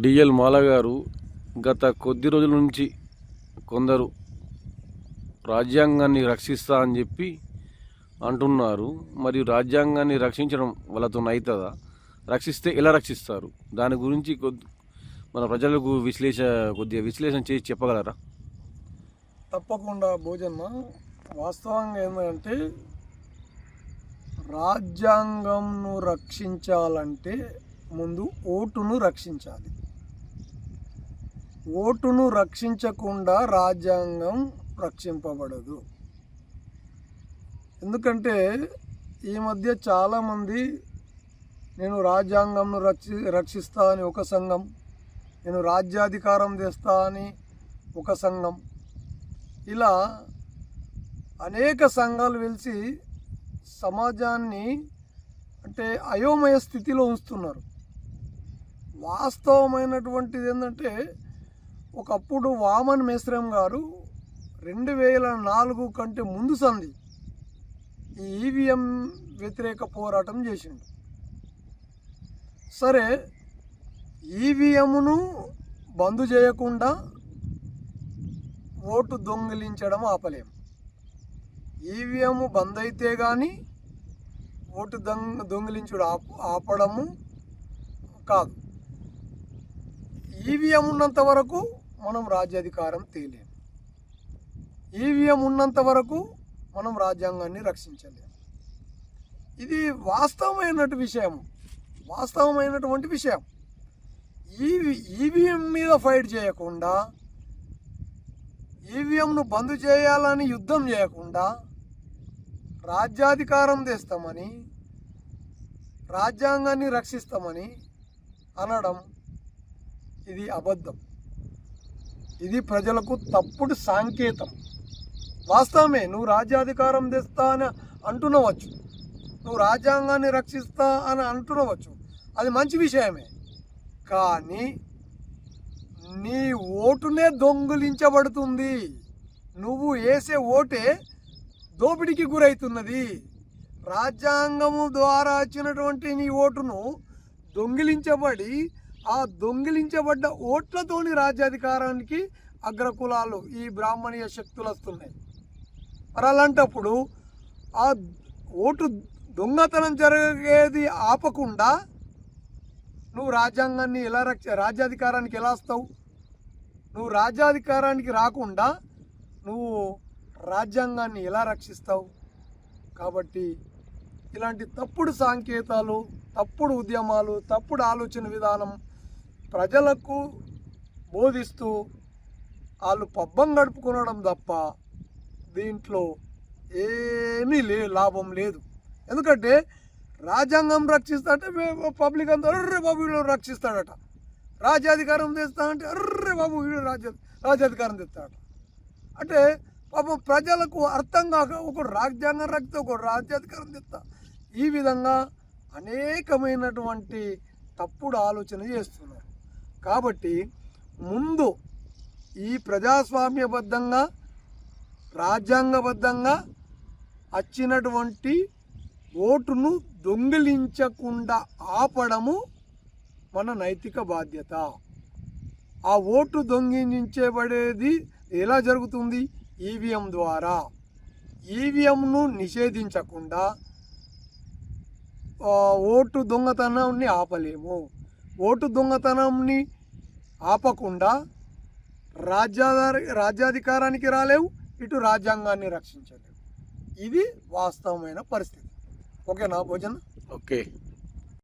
DL మాల గారు గత కొద్ది రోజుల నుంచి కొందరు రాజ్యాంగాన్ని రక్షిస్తా అని చెప్పి అంటున్నారు. మరియు రాజ్యాంగాన్ని రక్షించడం వాళ్ళతో అవుతుందా రక్షిస్తే ఎలా రక్షిస్తారు? దాని గురించి కొద్ది మన ప్రజలకు విశ్లేష కొద్దిగా విశ్లేషణ చేసి చెప్పగలరా? తప్పకుండా భోజన్న. వాస్తవంగా ఏంటంటే రాజ్యాంగంను రక్షించాలంటే ముందు ఓటును రక్షించాలి. ఓటును రక్షించకుండా రాజ్యాంగం రక్షింపబడదు. ఎందుకంటే ఈ మధ్య చాలామంది నేను రాజ్యాంగంను రక్షి రక్షిస్తా అని ఒక సంఘం నేను రాజ్యాధికారం తెస్తా అని ఒక సంఘం. ఇలా అనేక సంఘాలు వెలిసి సమాజాన్ని అంటే అయోమయ స్థితిలో ఉంచుతున్నారు. వాస్తవమైనటువంటిది ఏంటంటే ఒకప్పుడు వామన్ మేశ్రం గారు రెండు వేల నాలుగు కంటే ముందు సంది ఈ ఈవీఎం వ్యతిరేక పోరాటం చేసిండు. సరే ఈవీఎంను బంద్ చేయకుండా ఓటు దొంగిలించడం ఆపలేము ఈవీఎం బంద్ అయితే కానీ ఓటు దొంగ దొంగిలించుడు ఆప ఆపడము కాదు. ఈవీఎం ఉన్నంత వరకు మనం రాజ్యాధికారం తేలేము ఈవీఎం ఉన్నంత వరకు మనం రాజ్యాంగాన్ని రక్షించలేము ఇది వాస్తవమైనటువంటి విషయం. వాస్తవమైనటువంటి విషయం. ఈవి ఈవీఎం మీద ఫైట్ చేయకుండా ఈవీఎంను బంద్ చేయాలని యుద్ధం చేయకుండా రాజ్యాధికారం తెస్తామని రాజ్యాంగాన్ని రక్షిస్తామని అనడం ఇది అబద్ధం. ఇది ప్రజలకు తప్పుడు సాంకేతం. వాస్తవమే నువ్వు రాజ్యాధికారం తెస్తా అని అంటునవచ్చు. నువ్వు రాజ్యాంగాన్ని రక్షిస్తా అని అంటునవచ్చు. అది మంచి విషయమే. కానీ నీ ఓటునే దొంగిలించబడుతుంది. నువ్వు వేసే ఓటే దోపిడీకి గురవుతున్నది రాజ్యాంగము ద్వారా వచ్చినటువంటి నీ ఓటును దొంగిలించబడి ఆ దొంగిలించబడ్డ ఓట్లతోని రాజ్యాధికారానికి అగ్రకులాలు ఈ బ్రాహ్మణీయ శక్తులు వస్తున్నాయి. మరి అలాంటప్పుడు ఆ ఓటు దొంగతనం జరిగేది ఆపకుండా నువ్వు రాజ్యాంగాన్ని ఎలా రక్ష రాజ్యాధికారానికి ఎలా వస్తావు? నువ్వు రాజ్యాధికారానికి రాకుండా నువ్వు రాజ్యాంగాన్ని ఎలా రక్షిస్తావు? కాబట్టి ఇలాంటి తప్పుడు సాంకేతాలు తప్పుడు ఉద్యమాలు తప్పుడు ఆలోచన విధానం ప్రజలకు బోధిస్తూ వాళ్ళు పబ్బం గడుపుకునడం తప్ప దీంట్లో ఏమీ లే లాభం లేదు. ఎందుకంటే రాజ్యాంగం రక్షిస్తా అంటే పబ్లిక్ అంతా అర్రే బాబు వీళ్ళు రక్షిస్తాడట. రాజ్యాధికారం తెస్తా అంటే అర్రే బాబు వీడు రాజ్య రాజ్యాధికారం తెస్తాడట. అంటే పాపం ప్రజలకు అర్థం కాక ఒకడు రాజ్యాంగం రక్త ఒకడు రాజ్యాధికారం తెస్తా. ఈ విధంగా అనేకమైనటువంటి తప్పుడు ఆలోచన చేస్తున్నారు. కాబట్టి ముందు ఈ ప్రజాస్వామ్యబద్ధంగా రాజ్యాంగబద్ధంగా వచ్చినటువంటి ఓటును దొంగిలించకుండా ఆపడము మన నైతిక బాధ్యత. ఆ ఓటు దొంగిలించబడేది ఎలా జరుగుతుంది? ఈవీఎం ద్వారా. ఈవీఎంను నిషేధించకుండా ఓటు దొంగతనాన్ని ఆపలేము. ఓటు దొంగతనాన్ని ఆపకుండా రాజ్యాధారి రాజ్యాధికారానికి రాలేవు ఇటు రాజ్యాంగాన్ని రక్షించలేవు. ఇది వాస్తవమైన పరిస్థితి. ఓకేనా భోజన? ఓకే.